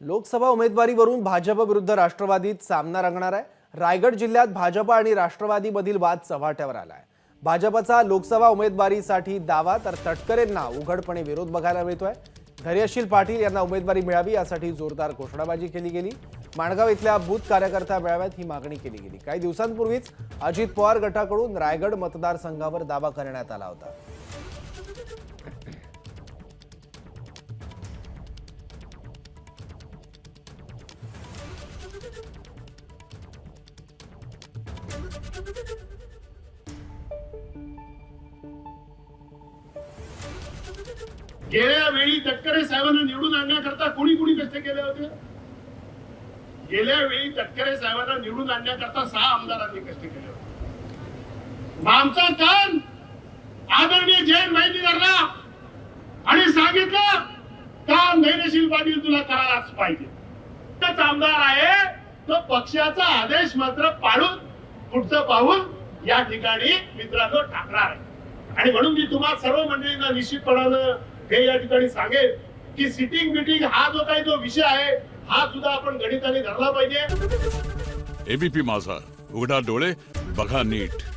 लोकसभा उमेदवारीवरून भाजप विरुद्ध राष्ट्रवादीत सामना रंगणार आहे. रायगड जिल्ह्यात भाजप आणि राष्ट्रवादीमधील वाद चव्हाट्यावर आहे भाजपचा लोकसभा उमेदवारीसाठी दावा तर तटकरेंना उघडपणे विरोध बघायला मिळतोय. धैर्यशील पाटील यांना उमेदवारी मिळावी यासाठी जोरदार घोषणाबाजी केली गेली. माणगाव इथल्या बूथ कार्यकर्ता मेळाव्यात ही मागणी केली गेली. काही दिवसांपूर्वीच अजित पवार गटाकडून रायगड मतदारसंघावर दावा करण्यात आला होता. गेल्या वेळी तटकरे साहेबांना निवडून आणण्याकरता कुणी कुणी कष्ट केले होते? गेल्या वेळी तटकरे साहेबांना निवडून आणण्याकरता सहा आमदारांनी कष्ट केले होते. आमचा कान आदरणीय जयंत माहिती धरला आणि सांगितलं काम धैर्यशील पाटील तुला करायलाच पाहिजे. आमदार आहे तो पक्षाचा आदेश मात्र पाळून पुढचं पाहून या ठिकाणी मित्रांनो टाकणार आहे. आणि म्हणून मी तुम्हाला सर्व मंडळींना निश्चितपणानं हे या ठिकाणी सांगेल की सिटिंग मिटिंग हा जो काही जो विषय आहे हा सुद्धा आपण गणिताने धरला पाहिजे. एबीपी माझा. उघडा डोळे बघा नीट.